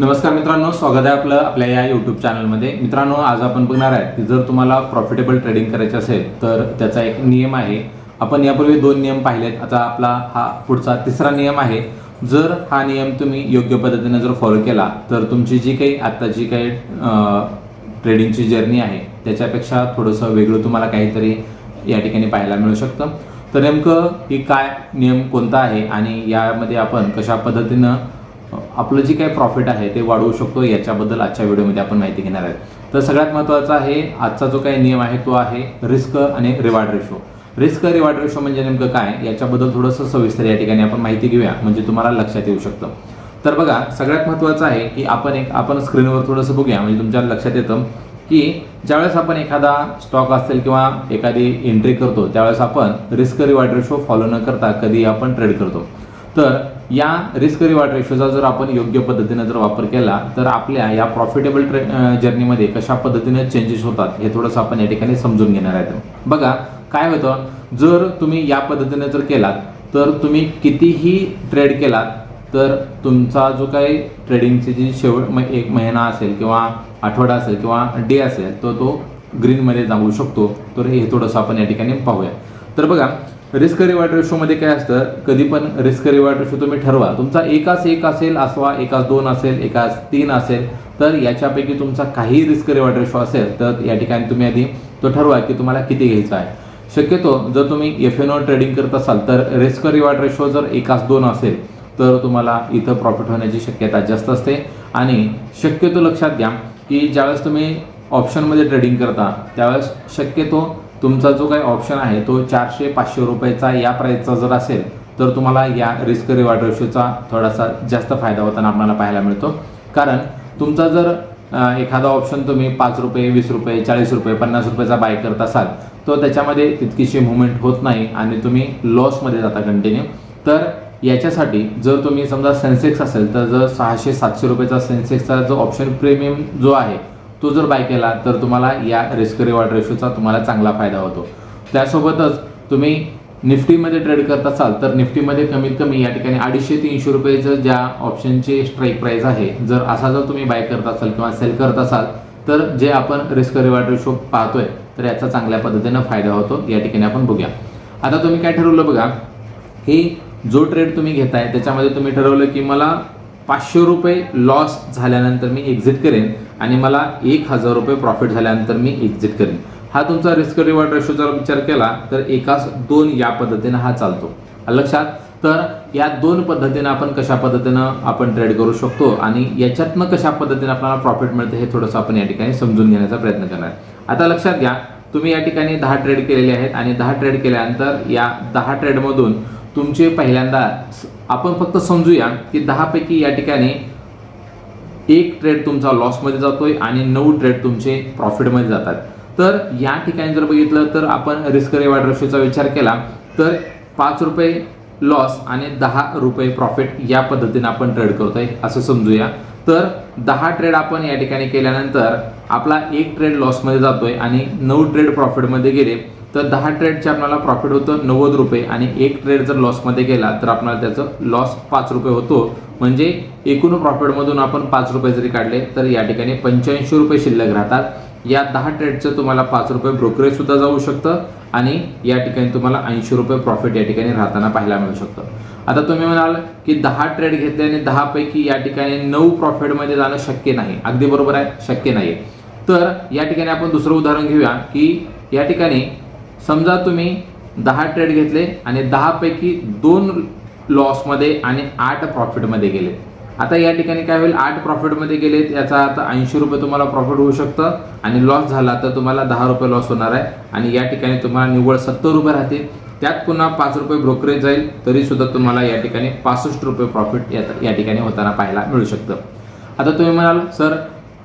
नमस्कार मित्रांनो स्वागत आहे आपलं आपल्या या यूट्यूब चॅनलमध्ये मित्रांनो आज आपण बघणार आहे की जर तुम्हाला प्रॉफिटेबल ट्रेडिंग करायचे असेल तर त्याचा एक नियम आहे. आपण यापूर्वी दोन नियम पाहिलेत. आता आपला हा पुढचा तिसरा नियम आहे. जर हा नियम तुम्ही योग्य पद्धतीने जर फॉलो केला तर तुमची जी काही आत्ता जी काही ट्रेडिंगची जर्नी आहे त्याच्यापेक्षा थोडंसं वेगळं तुम्हाला काहीतरी या ठिकाणी पाहायला मिळू शकतं. तर नेमकं की काय नियम कोणता आहे आणि यामध्ये आपण कशा पद्धतीनं आपलं जे काही प्रॉफिट आहे ते वाढवू शकतो. याच्याबद्दल आजच्या व्हिडिओमध्ये आपण माहिती घेणार आहोत. तर सगळ्यात महत्त्वाचा आहे आजचा जो काही नियम आहे तो आहे रिस्क आणि reward ratio risk reward ratio म्हणजे नेमकं काय? याच्याबद्दल थोडंसं सविस्तर या ठिकाणी आपण माहिती घेऊया. म्हणजे तुम्हाला लक्षात येऊ शकतं. तर बघा सगळ्यात महत्त्वाचं आहे की आपण एक आपण स्क्रीनवर थोडंसं बघूया. म्हणजे तुमच्या लक्षात येतं की ज्यावेळेस आपण एखादा स्टॉक असेल किंवा एखादी एंट्री करतो त्यावेळेस आपण रिस्क रिवार्ड रेशो फॉलो न करता कधी आपण ट्रेड करतो. तर या रिस्क रिवॉर्ड रेशोचा जर आपण योग्य पद्धतीने जर वापर केला तर आपल्या या प्रॉफिटेबल ट्रे जर्नीमध्ये कशा पद्धतीने चेंजेस होतात हे थोडंसं आपण या ठिकाणी समजून घेणार आहेत. बघा काय होतं? जर तुम्ही या पद्धतीने जर केलात तर तुम्ही कितीही ट्रेड केलात तर तुमचा जो काही ट्रेडिंगची जी शेवट म- एक महिना असेल किंवा आठवडा असेल किंवा डे असेल तर तो ग्रीनमध्ये जाऊ शकतो. तर हे थोडंसं आपण या ठिकाणी पाहूया. तर बघा रिस्क रिवार्ड रेशोमध्ये काय असतं? कधी पण रिस्क रिवार्ड रेशो तुम्ही ठरवा. तुमचा एकाच एक असेल असवा एकाच दोन असेल एकाच तीन असेल तर याच्यापैकी तुमचा काही रिस्क रिवार्ड रेशो असेल तर या ठिकाणी तुम्ही आधी तो ठरवा की तुम्हाला किती घ्यायचा आहे. शक्यतो जर तुम्ही एफ एन ओ ट्रेडिंग करत असाल तर रिस्क रिवार्ड रेशो जर एकाच दोन असेल तर तुम्हाला इथं प्रॉफिट होण्याची शक्यता जास्त असते. आणि शक्यतो लक्षात घ्या की ज्यावेळेस तुम्ही ऑप्शनमध्ये ट्रेडिंग करता त्यावेळेस शक्यतो तुमचा जो काही ऑप्शन आहे तो चारशे पाचशे रुपयेचा या प्राईसचा जर असेल तर तुम्हाला या रिस्क रिवॉर्ड रेशोचा थोडासा जास्त फायदा होताना आपल्याला पाहायला मिळतो. कारण तुमचा जर एखादा ऑप्शन तुम्ही पाच रुपये वीस रुपये चाळीस रुपये पन्नास रुपयाचा बाय करत असाल तर त्याच्यामध्ये तितकीशी मुवमेंट होत नाही आणि तुम्ही लॉसमध्ये जाता कंटिन्यू तर याच्यासाठी जर तुम्ही समजा सेन्सेक्स असेल तर जर सहाशे सातशे रुपयेचा सेन्सेक्सचा जो ऑप्शन प्रीमियम जो आहे तो जर बाय केला तर तुम्हाला या रिस्क रिवॉर्ड रेशोचा तुम्हाला चांगला फायदा होतो. त्यासोबतच तुम्ही निफ्टीमध्ये ट्रेड करत असाल तर निफ्टीमध्ये कमीत कमी या ठिकाणी अडीचशे तीनशे रुपयेचं ज्या ऑप्शनची स्ट्राईक प्राईस आहे जर असा जर तुम्ही बाय करत असाल किंवा सेल करत असाल तर जे आपण रिस्क रिवॉर्ड रेशो पाहतोय तर याचा चांगल्या पद्धतीनं फायदा होतो. या ठिकाणी आपण बघूया. आता तुम्ही काय ठरवलं बघा की जो ट्रेड तुम्ही घेताय त्याच्यामध्ये तुम्ही ठरवलं की मला पाचशे रुपये लॉस झाल्यानंतर मी एक्झिट करेन. आणि मला एक हजार रुपये प्रॉफिट झाल्यानंतर मी एक्झिट करेन. हा तुमचा रिस्क रिवॉर्ड रेशो जर विचार केला तर एकाच दोन या पद्धतीनं हा चालतो. लक्षात? तर या दोन पद्धतीनं आपण कशा पद्धतीनं आपण ट्रेड करू शकतो आणि याच्यातनं कशा पद्धतीनं आपल्याला प्रॉफिट मिळतं हे थोडंसं आपण या ठिकाणी समजून घेण्याचा प्रयत्न करणार. आहे. आता लक्षात घ्या तुम्ही या ठिकाणी दहा ट्रेड केलेले आहेत आणि दहा ट्रेड केल्यानंतर या दहा ट्रेडमधून तुमचे पहिल्यांदा आपण फक्त समजूया की दहापैकी या ठिकाणी एक ट्रेड तुमचा लॉसमध्ये जातोय आणि नऊ ट्रेड तुमचे प्रॉफिटमध्ये जातात. तर या ठिकाणी जर बघितलं तर आपण रिस्क रिवॉर्ड रेशोचा विचार केला तर पाच रुपये लॉस आणि दहा रुपये प्रॉफिट या पद्धतीने आपण ट्रेड करतोय असं समजूया. तर दहा ट्रेड आपण या ठिकाणी केल्यानंतर आपला एक ट्रेड लॉसमध्ये जातोय आणि नऊ ट्रेड प्रॉफिटमध्ये गेले तर दहा ट्रेडचे आपल्याला प्रॉफिट होतं नव्वद रुपये आणि एक ट्रेड जर लॉसमध्ये गेला तर आपल्याला त्याचं लॉस पाच रुपये होतो. म्हणजे एकूण प्रॉफिटमधून आपण पाच रुपये जरी काढले तर या ठिकाणी पंच्याऐंशी रुपये शिल्लक राहतात. या दहा ट्रेडचं तुम्हाला पाच रुपये ब्रोकरेज सुद्धा जाऊ शकतं आणि या ठिकाणी तुम्हाला ऐंशी रुपये प्रॉफिट या ठिकाणी राहताना पाहायला मिळू शकतं. आता तुम्ही म्हणाल की दहा ट्रेड घेतले आणि दहापैकी या ठिकाणी नऊ प्रॉफिटमध्ये जाणं शक्य नाही. अगदी बरोबर आहे शक्य नाही तर या ठिकाणी आपण दुसरं उदाहरण घेऊया की या ठिकाणी समजा तुम्ही दहा ट्रेड घेतले आणि दहापैकी दोन लॉसमध्ये आणि आठ प्रॉफिटमध्ये गेले. आता या ठिकाणी काय होईल? आठ प्रॉफिटमध्ये गेले याचा आता ऐंशी रुपये तुम्हाला प्रॉफिट होऊ शकतं आणि लॉस झाला तर तुम्हाला दहा रुपये लॉस होणार आहे. आणि या ठिकाणी तुम्हाला निव्वळ सत्तर रुपये राहतील. त्यात पुन्हा पाच रुपये ब्रोकरेज जाईल तरी सुद्धा तुम्हाला या ठिकाणी पासष्ट रुपये प्रॉफिट या या ठिकाणी होताना पाहायला मिळू शकतं. आता तुम्ही म्हणाल सर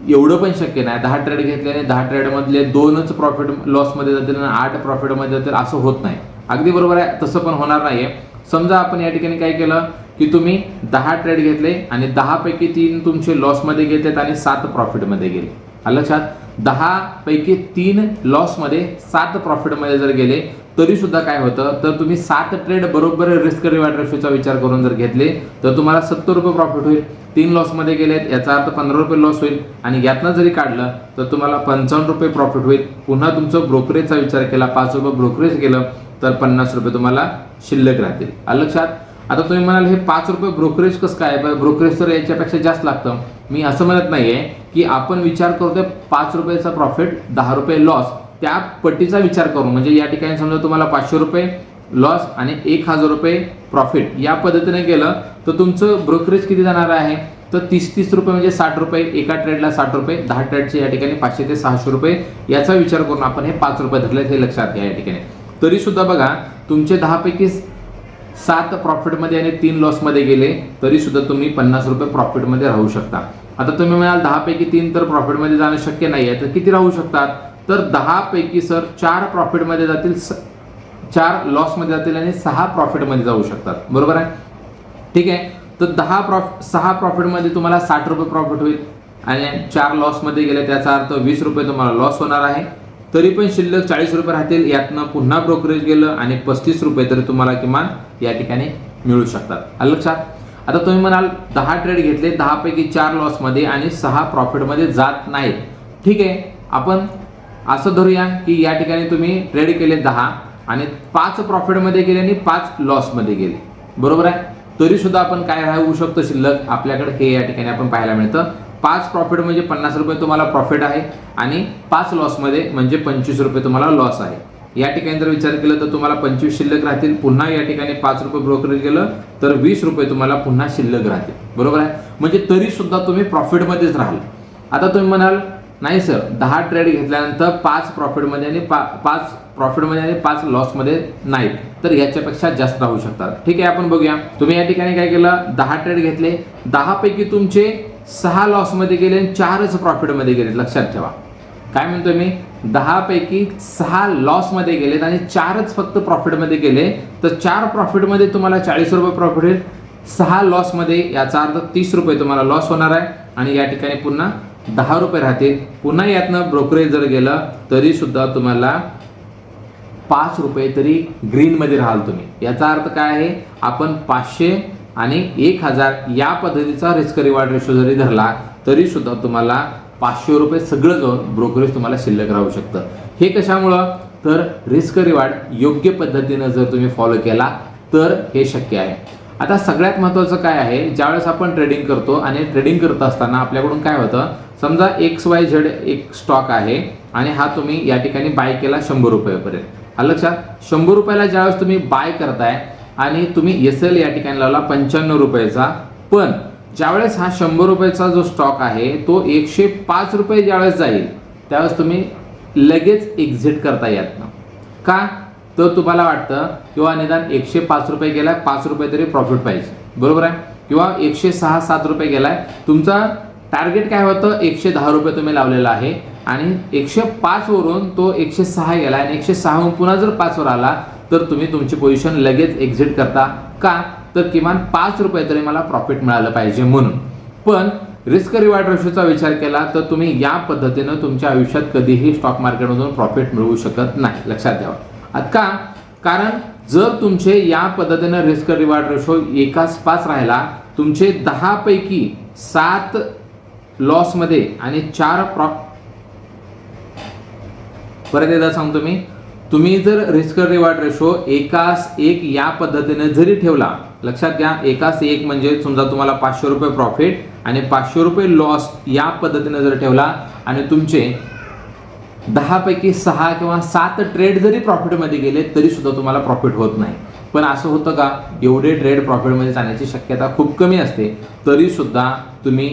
एवढं पण शक्य नाही. दहा ट्रेड घेतल्याने दहा ट्रेडमधले दोनच प्रॉफिट लॉसमध्ये जातील आणि आठ प्रॉफिटमध्ये जातील असं होत नाही. अगदी बरोबर आहे तसं पण होणार नाही आहे समजा आपण या ठिकाणी काय केलं की तुम्ही दहा ट्रेड घेतले आणि दहापैकी तीन तुमचे लॉसमध्ये घेतलेत आणि सात प्रॉफिटमध्ये गेले. लक्षात? दहा पैकी तीन लॉसमध्ये सात प्रॉफिटमध्ये जर गेले तरी सुद्धा काय होतं? तर तुम्ही सात ट्रेड बरोबर रिस्क रिवार्ड रेशोचा विचार करून जर घेतले तर तुम्हाला सत्तर रुपये प्रॉफिट होईल. तीन लॉसमध्ये गेलेत याचा अर्थ पंधरा रुपये लॉस होईल. आणि यातनं जरी काढलं तर तुम्हाला पंचावन्न रुपये प्रॉफिट होईल. पुन्हा तुमचं ब्रोकरेजचा विचार केला पाच रुपये ब्रोकरेज केलं तर पन्नास रुपये तुम्हाला शिल्लक राहतील. आलं लक्षात? आता तुम्ही म्हणाल हे पाच रुपये ब्रोकरेज कसं काय? ब्रोकरेज तर याच्यापेक्षा जास्त लागतं. मी असं म्हणत नाही आहे की आपण विचार करतोय पाच रुपयाचा प्रॉफिट दहा रुपये लॉस त्या पट्टीचा विचार करून म्हणजे या ठिकाणी समजा तुम्हाला पाचशे रुपये लॉस आणि एक हजार रुपये प्रॉफिट या पद्धतीने केलं तर तुमचं ब्रोकरेज किती जाणार आहे? तर तीस तीस रुपये म्हणजे साठ रुपये एका ट्रेडला साठ रुपये दहा ट्रेडचे या ठिकाणी पाचशे ते सहाशे रुपये याचा विचार करून आपण हे पाच रुपये धरले हे लक्षात घ्या या ठिकाणी. तरी सुद्धा बघा तुमचे दहापैकी सात प्रॉफिटमध्ये आणि तीन लॉसमध्ये गेले तरी सुद्धा तुम्ही पन्नास रुपये प्रॉफिटमध्ये राहू शकता. आता तुम्ही म्हणाल दहापैकी तीन तर प्रॉफिटमध्ये जाणं शक्य नाही आहे तर किती राहू शकतात? तर दहापैकी सर चार प्रॉफिटमध्ये जातील स- चार लॉसमध्ये जातील आणि सहा प्रॉफिटमध्ये जाऊ शकतात. बरोबर आहे? ठीक आहे? तर दहा प्रॉफ सहा प्रॉफिटमध्ये तुम्हाला साठ रुपये प्रॉफिट होईल आणि चार लॉसमध्ये गेले त्याचा अर्थ वीस रुपये तुम्हाला लॉस होणार आहे. तरी पण शिल्लक चाळीस रुपये राहतील यातनं पुन्हा ब्रोकरेज गेलं आणि पस्तीस रुपये तरी तुम्हाला किमान या ठिकाणी मिळू शकतात. लक्षात? आता तुम्ही म्हणाल दहा ट्रेड घेतले दहापैकी चार लॉसमध्ये आणि सहा प्रॉफिटमध्ये जात नाहीत. ठीक आहे आपण असं धरूया की या ठिकाणी तुम्ही ट्रेड केले दहा आणि पाच प्रॉफिटमध्ये गेले आणि पाच लॉसमध्ये गेले. बरोबर आहे? तरी सुद्धा आपण काय राहू शकतो शिल्लक? आपल्याकडे हे या ठिकाणी आपण पाहायला मिळतं. पाच प्रॉफिट म्हणजे पन्नास रुपये तुम्हाला प्रॉफिट आहे आणि पाच लॉसमध्ये म्हणजे पंचवीस रुपये तुम्हाला लॉस आहे. या ठिकाणी जर विचार केला तर तुम्हाला पंचवीस शिल्लक राहतील पुन्हा या ठिकाणी पाच रुपये ब्रोकरेज गेलं तर वीस रुपये तुम्हाला पुन्हा शिल्लक राहतील. बरोबर आहे? म्हणजे तरी सुद्धा तुम्ही प्रॉफिटमध्येच राहाल. आता तुम्ही म्हणाल नाही सर दहा ट्रेड घेतल्यानंतर पाच प्रॉफिटमध्ये आणि पा पाच प्रॉफिटमध्ये आणि पाच लॉसमध्ये नाहीत. तर याच्यापेक्षा जास्त राहू शकतात. ठीक आहे आपण बघूया. तुम्ही या ठिकाणी काय केलं? दहा ट्रेड घेतले. दहापैकी तुमचे सहा लॉसमध्ये गेले आणि चारच प्रॉफिटमध्ये गेले लक्षात ठेवा. काय म्हणतो मी? दहापैकी सहा लॉसमध्ये गेलेत आणि चारच फक्त प्रॉफिटमध्ये गेले. तर चार प्रॉफिटमध्ये तुम्हाला चाळीस रुपये प्रॉफिट होईल सहा लॉसमध्ये याचा अर्थ तीस रुपये तुम्हाला लॉस होणार आहे. आणि या ठिकाणी पुन्हा दहा रुपये राहतील. पुन्हा यातनं ब्रोकरेज जर गेलं तरी सुद्धा तुम्हाला पाच रुपये तरी ग्रीनमध्ये राहाल तुम्ही. याचा अर्थ काय आहे? आपण पाचशे आणि एक हजार या पद्धतीचा रिस्क रिवॉर्ड रेशो जरी धरला तरी सुद्धा तुम्हाला पाचशे रुपये सगळं जाऊन ब्रोकरेज तुम्हाला शिल्लक राहू शकतं. हे कशामुळं? तर रिस्क रिवार्ड योग्य पद्धतीनं जर तुम्ही फॉलो केला तर हे शक्य आहे. आता सगळ्यात महत्त्वाचं काय आहे? ज्यावेळेस आपण ट्रेडिंग करतो आणि ट्रेडिंग करत असताना आपल्याकडून काय होतं? समजा एक्स वाय झेड एक स्टॉक आहे आणि हा तुम्ही या ठिकाणी बाय केला शंभर रुपयापर्यंत. आलं लक्षात? शंभर रुपयाला ज्यावेळेस तुम्ही बाय करताय आणि तुम्ही एस एल या ठिकाणी लावला पंच्याण्णव रुपयाचा पण ज्यावेळेस हा शंभर रुपयाचा जो स्टॉक आहे तो एकशे पाच रुपये ज्यावेळेस जाईल त्यावेळेस तुम्ही लगेच एक्झिट करता येत ना का? तर तुम्हाला वाटतं किंवा निदान एकशे पाच रुपये गेलाय पाच रुपये तरी प्रॉफिट पाहिजे. बरोबर आहे? किंवा एकशे सहा सात रुपये गेलाय. तुमचा टार्गेट काय होतं? एकशे दहा रुपये तुम्ही लावलेला आहे. आणि एकशे पाचवरून तो एकशे सहा गेला आणि एकशे सहाहून पुन्हा जर पाचवर आला तर तुम्ही तुमची पोझिशन लगेच एक्झिट करता. का? तर किमान पाच रुपये तरी मला प्रॉफिट मिळालं पाहिजे म्हणून. पण रिस्क रिवॉर्ड रेशोचा विचार केला तर तुम्ही या पद्धतीनं तुमच्या आयुष्यात कधीही स्टॉक मार्केटमधून प्रॉफिट मिळवू शकत नाही. लक्षात द्यावं आता का? कारण जर तुमचे या पद्धतीनं रिस्क रिवॉर्ड रेशो एकाच पाच राहिला तुमचे दहा पैकी सात लॉसमध्ये आणि चार प्रॉ परत एकदा सांगतो मी. तुम्ही जर रिस्क रिवॉर्ड रेशो एकास एक या पद्धतीने जरी ठेवला लक्षात घ्या एकास एक म्हणजे समजा तुम्हाला पाचशे रुपये प्रॉफिट आणि पाचशे रुपये लॉस या पद्धतीने जर ठेवला आणि तुमचे दहापैकी सहा किंवा सात ट्रेड जरी प्रॉफिटमध्ये गेले तरी सुद्धा तुम्हाला प्रॉफिट होत नाही. पण असं होतं का? एवढे ट्रेड प्रॉफिटमध्ये जाण्याची शक्यता खूप कमी असते. तरीसुद्धा तुम्ही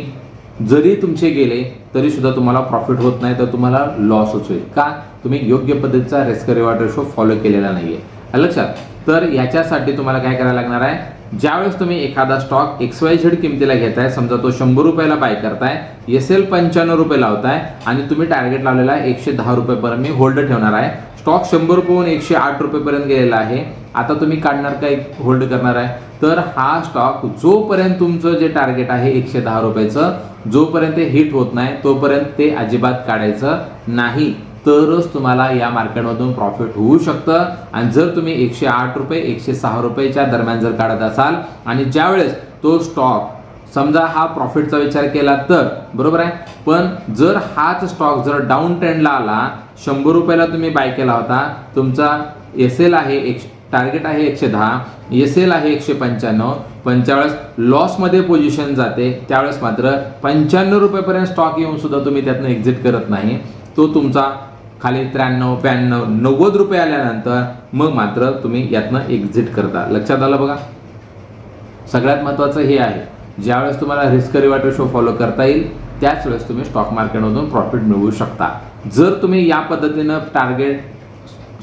जरी तुमचे गेले तरी सुद्धा तुम्हाला प्रॉफिट होत नाही तर तुम्हाला लॉसच होईल. का? तुम्ही योग्य पद्धतीचा रिस्क रिवॉर्ड रेशो फॉलो केलेला नाही आहे लक्षात तर याच्यासाठी तुम्हाला काय करायला लागणार आहे? ज्यावेळेस तुम्ही एखादा स्टॉक एक्स वाय झेड किमतीला घेताय समजा तो शंभर रुपयाला बाय करताय एस एल पंच्याण्णव रुपये लावताय आणि तुम्ही टार्गेट लावलेला आहे एकशे दहा रुपयेपर्यंत मी होल्ड ठेवणार आहे. स्टॉक शंभर रुपयेहून एकशे आठ रुपयेपर्यंत गेलेला आहे. आता तुम्ही काढणार काय होल्ड करणार आहे? तर हा स्टॉक जोपर्यंत तुमचं जे टार्गेट आहे एकशे दहा रुपयाचं जोपर्यंत हिट होत नाही तोपर्यंत ते अजिबात काढायचं नाही. तरच तुम्हाला या मार्केटमधून प्रॉफिट होऊ शकतं. आणि जर तुम्ही एकशे आठ रुपये एकशे सहा रुपयेच्या दरम्यान जर काढत असाल आणि ज्यावेळेस तो स्टॉक समजा हा प्रॉफिटचा विचार केला तर बरोबर आहे? पण जर हाच स्टॉक जर डाऊन ट्रेंडला आला शंभर रुपयाला तुम्ही बाय केला होता तुमचा एस एल आहे एक टार्गेट आहे एकशे दहा एस एल आहे एकशे पंच्याण्णव पण लॉसमध्ये पोझिशन जाते त्यावेळेस मात्र पंच्याण्णव रुपयेपर्यंत स्टॉक येऊन सुद्धा तुम्ही त्यातनं एक्झिट करत नाही. तो तुमचा खाली त्र्याण्णव ब्याण्णव नव्वद रुपये आल्यानंतर मग मात्र तुम्ही यातनं एक्झिट करता. लक्षात आलं बघा? सगळ्यात महत्त्वाचं हे आहे ज्यावेळेस तुम्हाला रिस्क रिवॉर्ड रेशो फॉलो करता येईल त्याच वेळेस तुम्ही स्टॉक मार्केटमधून प्रॉफिट मिळवू शकता. जर तुम्ही या पद्धतीनं टार्गेट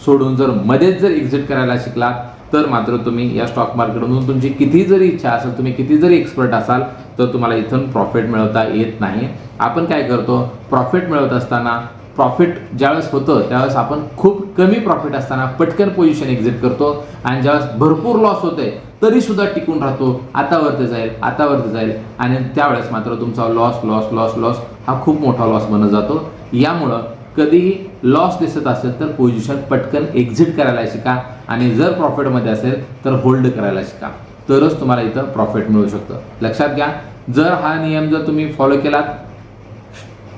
सोडून जर मध्येच जर एक्झिट करायला शिकलात तर मात्र तुम्ही या स्टॉक मार्केटमधून तुमची किती जरी इच्छा असेल तुम्ही किती जरी एक्सपर्ट असाल तर तुम्हाला इथून प्रॉफिट मिळवता येत नाही. आपण काय करतो? प्रॉफिट मिळवत असताना प्रॉफिट ज्यावेळेस होतं त्यावेळेस आपण खूप कमी प्रॉफिट असताना पटकन पोझिशन एक्झिट करतो. आणि ज्यावेळेस भरपूर लॉस होते तरी सुद्धा टिकून राहतो. आता वरती जाईल आता वरती जाईल. आणि त्यावेळेस मात्र तुमचा लॉस लॉस लॉस लॉस हा खूप मोठा लॉस बनत जातो. यामुळं कधीही लॉस दिसत असेल तर पोझिशन पटकन एक्झिट करायला शिका आणि जर प्रॉफिटमध्ये असेल तर होल्ड करायला शिका. तरच तुम्हाला इथं प्रॉफिट मिळू शकतं. लक्षात घ्या. जर हा नियम जर तुम्ही फॉलो केलात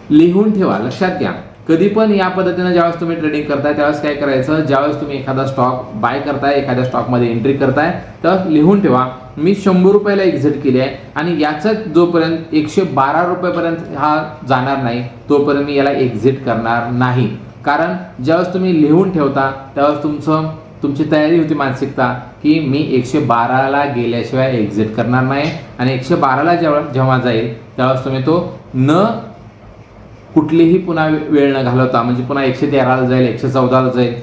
लिहून ठेवा. लक्षात घ्या. कधी पण या पद्धतीनं ज्यावेळेस तुम्ही ट्रेडिंग करताय त्यावेळेस काय करायचं? ज्यावेळेस तुम्ही एखादा स्टॉक बाय करताय एखाद्या स्टॉकमध्ये एंट्री करताय तर लिहून ठेवा मी शंभर रुपयाला एक्झिट केली आहे आणि याचाच जोपर्यंत एकशे बारा रुपयेपर्यंत हा जाणार नाही तोपर्यंत मी याला एक्झिट करणार नाही. कारण ज्यावेळेस तुम्ही लिहून ठेवता त्यावेळेस तुमचं तुमची तयारी होती मानसिकता की मी एकशे बाराला गेल्याशिवाय एक्झिट करणार नाही आणि एकशे बाराला जेव्हा जेव्हा जाईल त्यावेळेस तुम्ही तो न कुठलीही पुन्हा वे- वेळ न घालवता म्हणजे पुन्हा एकशे तेराला जाईल एकशे चौदाला जाईल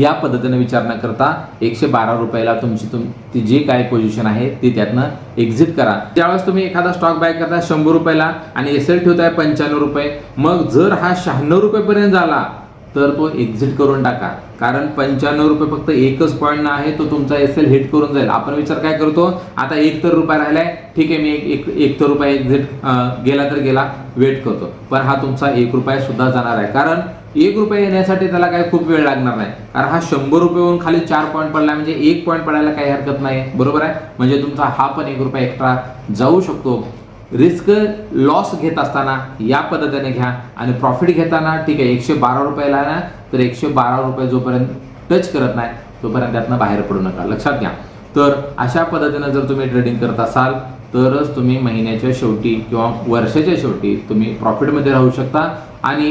या पद्धतीने विचार न करता एकशे बारा रुपयाला तुमची तुम ती जी काय पोझिशन आहे ती त्यातनं एक्झिट करा. त्यावेळेस तुम्ही एखादा स्टॉक बाय करता शंभर रुपयाला आणि एस एल ठेवताय पंच्याण्णव रुपये मग जर हा शहाण्णव रुपयेपर्यंत झाला तर तो एक्झिट करून टाका. कारण पंच्याण्णव रुपये फक्त एकच पॉईंट आहे तो तुमचा एस एल हिट करून जाईल. आपण विचार काय करतो? आता एक तर रुपया राहिलाय ठीक आहे मी एक एक एक तर रुपया एक्झिट गेला तर गेला वेट करतो. पण हा तुमचा एक रुपया सुद्धा जाणार आहे. कारण एक रुपये येण्यासाठी त्याला काय खूप वेळ लागणार नाही. कारण हा शंभर रुपयेहून खाली चार पॉईंट पडला म्हणजे एक पॉईंट पडायला काही हरकत नाही बरोबर आहे? म्हणजे तुमचा हा पण एक रुपया एक्स्ट्रा जाऊ शकतो. रिस्क लॉस घेत असताना या पद्धतीने घ्या आणि प्रॉफिट घेताना ठीक आहे एकशे बारा रुपयाला ना तर एकशे बारा रुपये जोपर्यंत टच करत नाही तोपर्यंत त्यातनं बाहेर पडू नका. लक्षात घ्या. तर अशा पद्धतीनं जर तुम्ही ट्रेडिंग करत असाल तरच तुम्ही महिन्याच्या शेवटी किंवा वर्षाच्या शेवटी तुम्ही प्रॉफिटमध्ये राहू शकता आणि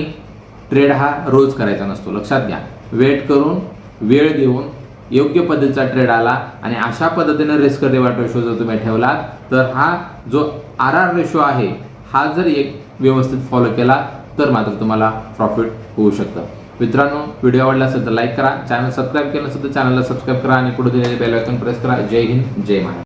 ट्रेड हा रोज करायचा नसतो. लक्षात घ्या. वेट करून वेळ देऊन योग्य पद्धतीचा ट्रेड आला आणि अशा पद्धतीनं रिस्क देवाटो रेशो जर तुम्ही ठेवलात तर हा जो आर आर रेशो आहे हा जर एक व्यवस्थित फॉलो केला तर मात्र तुम्हाला प्रॉफिट होऊ शकतं. मित्रांनो व्हिडिओ आवडला असेल तर लाईक करा. चॅनल सबस्क्राईब केलं असेल तर चॅनलला सबस्क्राईब करा आणि पुढे दिलेले बेल आयकॉन प्रेस करा. जय हिंद जय महाराज